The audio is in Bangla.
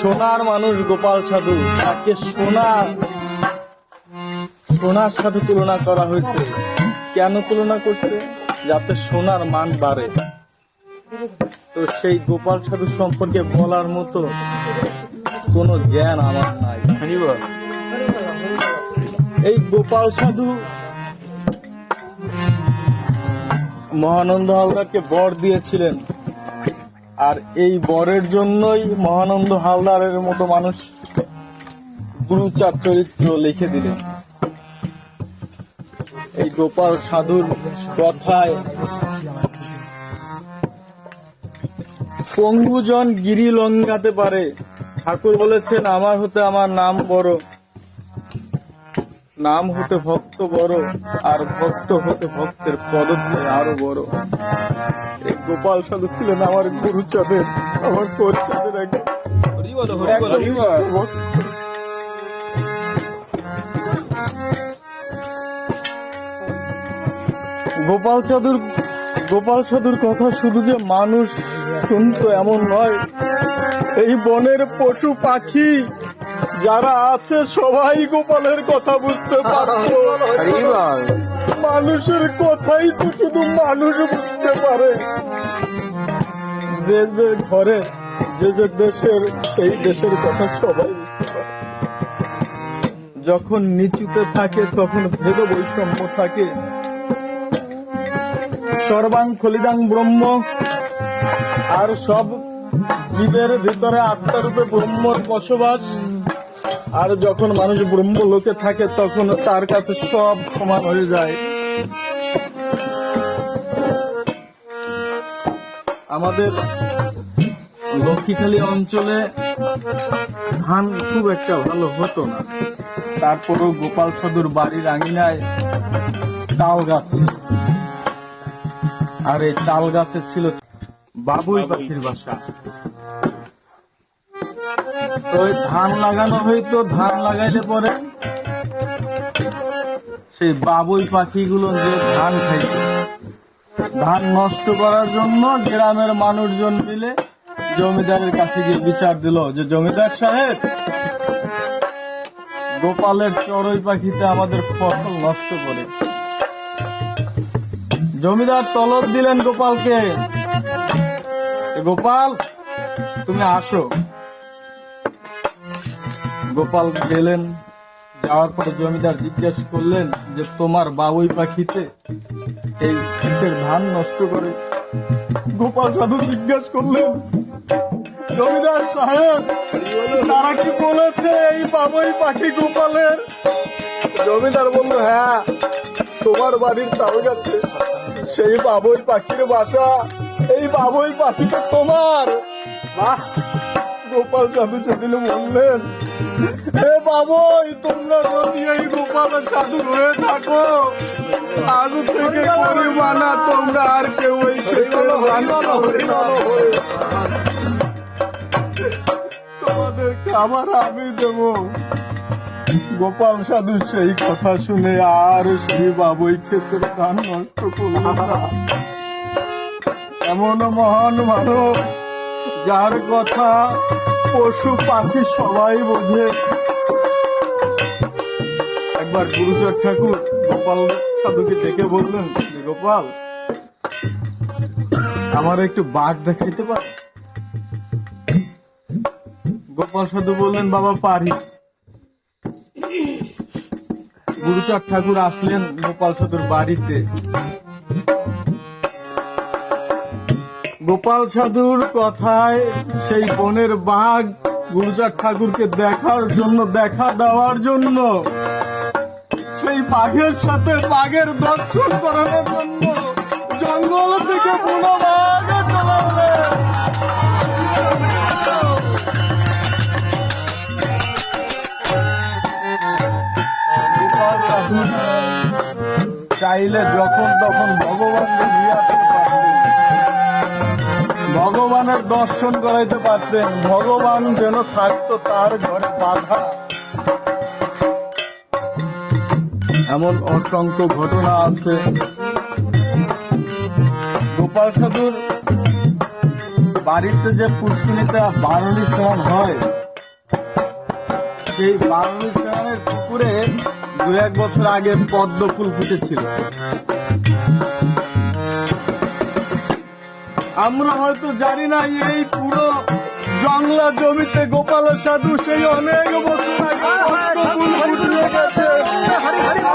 সোনার মানুষ গোপাল সাধু, তাকে সোনা সোনার সাথে তুলনা করা হয়েছে। কেন তুলনা করছে? যাতে সোনার মান বাড়ে। তো সেই গোপাল সাধু সম্পর্কে বলার মতো কোনো জ্ঞান আমার নাই। এই গোপাল সাধু মহানন্দ হালদারকে বর দিয়েছিলেন। আর এই বরের জন্যই মহানন্দ হালদারের মতো মানুষ গুরুচার চরিত্র লিখে দিলেন। এই গোপাল সাধুর কথায় পঙ্গুজন গিরি লঙ্ঘাতে পারে। ঠাকুর বলেছেন, আমার হতে আমার নাম বড়, নাম হতে ভক্ত বড়, আর ভক্ত হতে ভক্তের পদত্বে আরও বড়। গোপাল সাধু ছিলেন আমার গুরুচাঁদের আমার কোরচাঁদের একজন একজন গোপাল চাঁদুর গোপাল সাধুর কথা শুধু যে মানুষ শুনতো এমন নয়। এই বনের পশু পাখি যারা আছে সবাই গোপালের কথা বুঝতে পারতো। মানুষের কথাই তো শুধু মানুষ বুঝতে পারে। যে যে ঘরে, যে যে দেশের, সেই দেশের কথা সবাই যখন নিচুতে থাকে, তখন ভেদ বৈষম্য থাকে। সর্বাং খলিদাং ব্রহ্ম। আর সব জীবের ভিতরে আত্মারূপে ব্রহ্মর বসবাস। আর যখন মানুষ ব্রহ্ম লোকে থাকে, তখন তার কাছে সব সমান হয়ে যায়। আমাদের লক্ষ্মীখালী অঞ্চলে ধান খুব একটা ভালো হতো না তারপরও গোপাল সাধুর বাড়ির আঙিনায় তাল গাছ। আর এই তাল গাছে ছিল বাবুই পাখির বাসা তো ধান লাগানো হইতো, ধান লাগাইলে পরে সেই বাবুই পাখিগুলো যে ধান খাইতো ধান নষ্ট করার জন্য গ্রামের মানুষজন মিলে জমিদারের কাছে গিয়ে বিচার দিল যে, জমিদার সাহেব, গোপালের চড়ুই পাখিতে আমাদের ফসল নষ্ট করে। জমিদার তলব দিলেন গোপালকে। গোপাল, তুমি আসো। গোপাল গেলেন। যাওয়ার পর জমিদার জিজ্ঞেস করলেন যে, তোমার বাবুই পাখিতে এই ক্ষেতের ধান নষ্ট করে? গোপাল সাধু জিজ্ঞেস করলেন, জমিদার সাহেব, তারা কি বলেছে এই বাবুই পাখি গোপালের? জমিদার বলল হ্যাঁ তোমার বাড়ির তাও গেছে সেই বাবুই পাখির বাসা, এই বাবুই পাখি তো তোমার। বাহ গোপাল সাধু সেদিন বললেন, হে বাবুই, তোমরা যদি এই গোপাল সাধু হয়ে থাকো, আজ থেকে করিবা না তোমরা আর কেউ এই তোমাদের খাবার আমি দেবো। গোপাল সাধু সেই কথা শুনে আর সেই বাবুই ক্ষেত্রে ধান নষ্ট করল এমন মহান মানব যার কথা পশু পাখি সবাই বোঝে। একবার গুরুচর ঠাকুর গোপাল সাধুকে ডেকে বললেন গোপাল, আমার একটু বাঘ দেখাইতে পারে? গোপাল সাধু বললেন, বাবা, পারি। গুরুচাঁদ ঠাকুর আসলেন গোপাল সাধুর বাড়িতে। গোপাল সাধুর কথায় সেই বনের বাঘ গুরুচাঁদ ঠাকুরকে দেখার জন্য, দেখা দেওয়ার জন্য, সেই বাঘের সাথে বাঘের দর্শন করানোর জন্য জঙ্গল থেকে চাইলে যখন তখন ভগবানকে নিয়ে আসতে ভগবানের দর্শন করাইতে পারতেন, ভগবান যেন থাকতো তার ঘরে বাধা। এমন অসংখ্য ঘটনা আছে। গোপাল সাধুর বাড়িতে যে পুষ্করিতে বারণী স্নান হয়, সেই বাল্মিস্তানের পুকুরে দু এক বছর আগে পদ্ম ফুল ফুটেছিল। আমরা হয়তো জানি না এই পুরো জংলা জমিতে গোপাল সাধু সেই অনেক বছর আগে